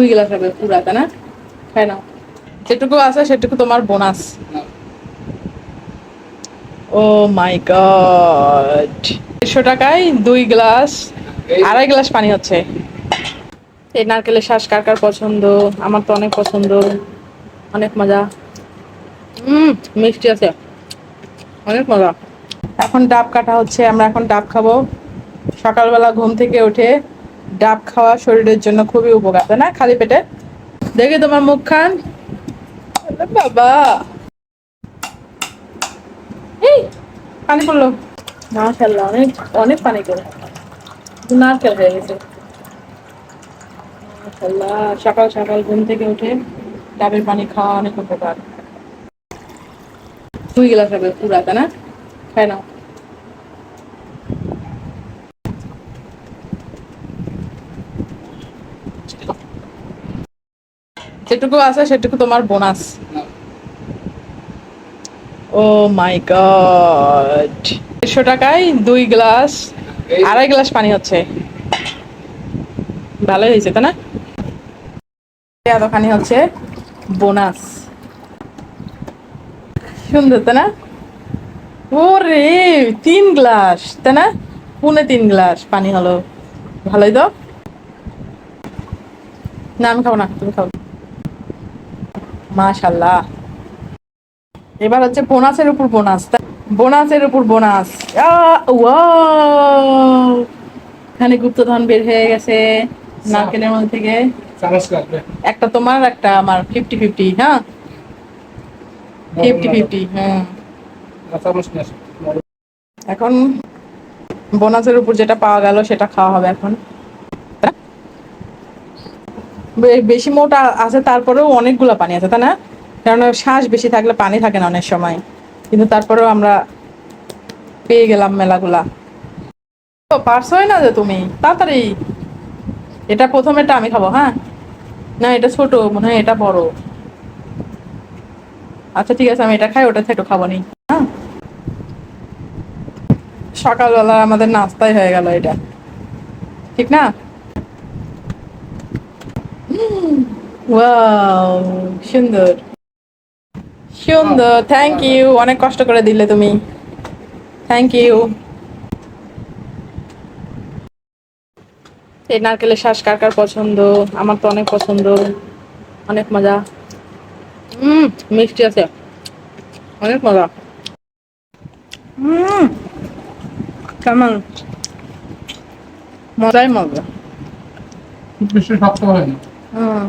দুই গ্লাস হবে পুরা, তাই না? খাই নাও। যেটুকু আছে সেটুকু তোমার বোনাস ও মাই গড দেড়শো টাকায় দুই গ্লাস, আড়াই গ্লাস পানি হচ্ছে। এই নারকেলের শ্বাস কার কার পছন্দ? আমার তো অনেক পছন্দ। অনেক মজা। হুম মিষ্টি আছে। অনেক মজা। এখন ডাব কাটা হচ্ছে, আমরা এখন ডাব খাব। সকালবেলা ঘুম থেকে উঠে ডাব খাওয়া শরীরের জন্য খুবই উপকার না, খালি পেটে? দেখি তোমার মুখ খান। বাবা। এই, পানি পড়ল। মাশাল্লাহ অনেক অনেক পানি করে নারকেল হয়ে গেছে। সকাল সকাল ঘুম থেকে উঠে ডাবের পানি খাওয়া অনেক উপকার। দুই গ্লাস হবে পুরা না? খাই নাও। যেটুকু আছে সেটুকু তোমার বোনাস ও মাই গড দেড়শো টাকায় দুই গ্লাস আড়াই গ্লাস পানি হচ্ছে। ভালোই হয়েছে, তাই না? এতখানি হচ্ছে বোনাস সুন্দর, তাই না? ওরে, তিন গ্লাস তাই না? পুনে তিন গ্লাস পানি হলো। ভালোই তো? না, আমি খাব না, তুমি খাও। মাশাল্লাহ এবার হচ্ছে বোনাসের উপর বোনাস। বোনাসের উপর বোনাস। এখানে গুপ্তধন বের হয়ে গেছে নারকেলের মধ্যে থেকে। একটা তোমার একটা আমার। ফিফটি ফিফটি হ্যাঁ? ফিফটি ফিফটি হ্যাঁ এখন বোনাসের উপর যেটা পাওয়া গেল সেটা খাওয়া হবে এখন। বেশি মোটা আছে, তারপরেও অনেকগুলো পানি আছে, তাই না? কারণ শ্বাস বেশি থাকলে পানি থাকে না অনেক সময়। কিন্তু তারপরেও আমরা পেয়ে গেলাম মেলাগুলা। ও পারছোই না যে তুমি? তাড়াতাড়ি। এটা প্রথমেটা আমি খাব হ্যাঁ? না, এটা ছোট, মনে হয় এটা বড়। আচ্ছা ঠিক আছে, আমি এটা খাই ওটা থেকে খাব নি। হ্যাঁ? সকালবেলা আমাদের নাস্তাই হয়ে গেল এটা। ঠিক না? ওয়াও সুন্দর। সুন্দর থ্যাংক ইউ অনেক কষ্ট করে দিলে তুমি। থ্যাংক ইউ এই নারকেলের শ্বাস কার কার পছন্দ? আমার তো অনেক পছন্দ। অনেক মজা। হুম মিষ্টি আছে। অনেক মজা। হুম কেমন? মজাই মজা। বেশি শক্ত হয় না। হুম।